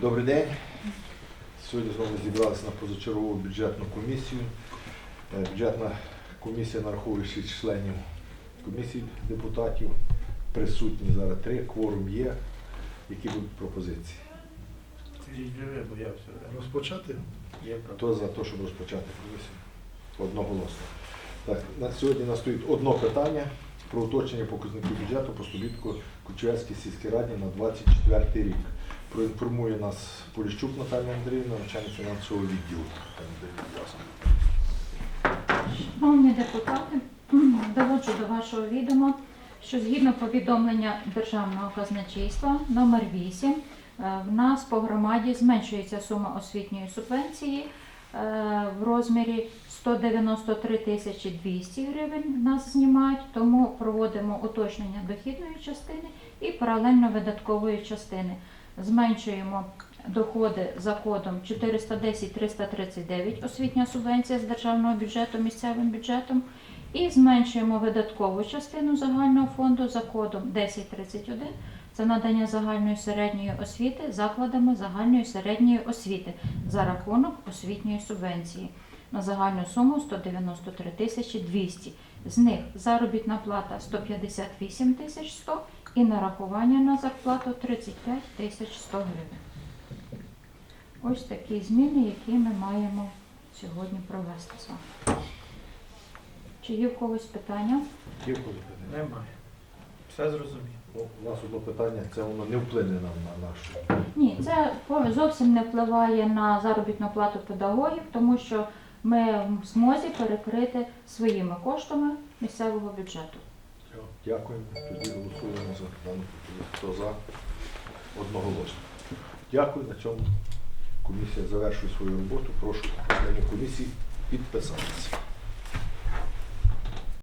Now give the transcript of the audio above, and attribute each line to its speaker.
Speaker 1: Добрий день. Сьогодні знову зібралися на позачергову бюджетну комісію. Е, Бюджетна комісія нараховує 6 членів комісії депутатів. Присутні зараз три, кворум є. Які будуть пропозиції?
Speaker 2: Розпочати?
Speaker 3: Є
Speaker 1: Хто за те, щоб розпочати комісію? Одноголосно. Так, на сьогодні нас стоїть одне питання про уточнення показників бюджету по Стобітку Кучевецькій сільській раді на 24 рік. Проінформує нас Поліщук Наталія Андріївна, начальник фінансового відділу.
Speaker 4: Шановні депутати, доводжу до вашого відома, що згідно повідомлення Державного казначейства номер 8 е, в нас по громаді зменшується сума освітньої субвенції е, в розмірі 193 тисячі 200 гривень нас знімають, тому проводимо уточнення дохідної частини і паралельно видаткової частини. Зменшуємо доходи за кодом 410-339 освітня субвенція з державного бюджету місцевим бюджетом і зменшуємо видаткову частину загального фонду за кодом 1031 це надання загальної середньої освіти закладами загальної середньої освіти за рахунок освітньої субвенції. На загальну суму 193 тисячі 200. З них заробітна плата 158 тисяч 100 і нарахування на зарплату 35 тисяч 100 гривень. Ось такі зміни, які ми маємо сьогодні провести з вами. Чи є в когось питання?
Speaker 1: Є в когось питання?
Speaker 3: Немає. Все зрозуміло.
Speaker 1: Ну, У нас одне питання, це воно не вплине нам на нашу.
Speaker 4: Ні, це зовсім не впливає на заробітну плату педагогів, тому що ми в змозі перекрити своїми коштами місцевого бюджету.
Speaker 1: Тоді голосуємо пропозицію. Хто за? Одноголосно. Дякую. На цьому комісія завершує свою роботу. Прошу комісії підписатися.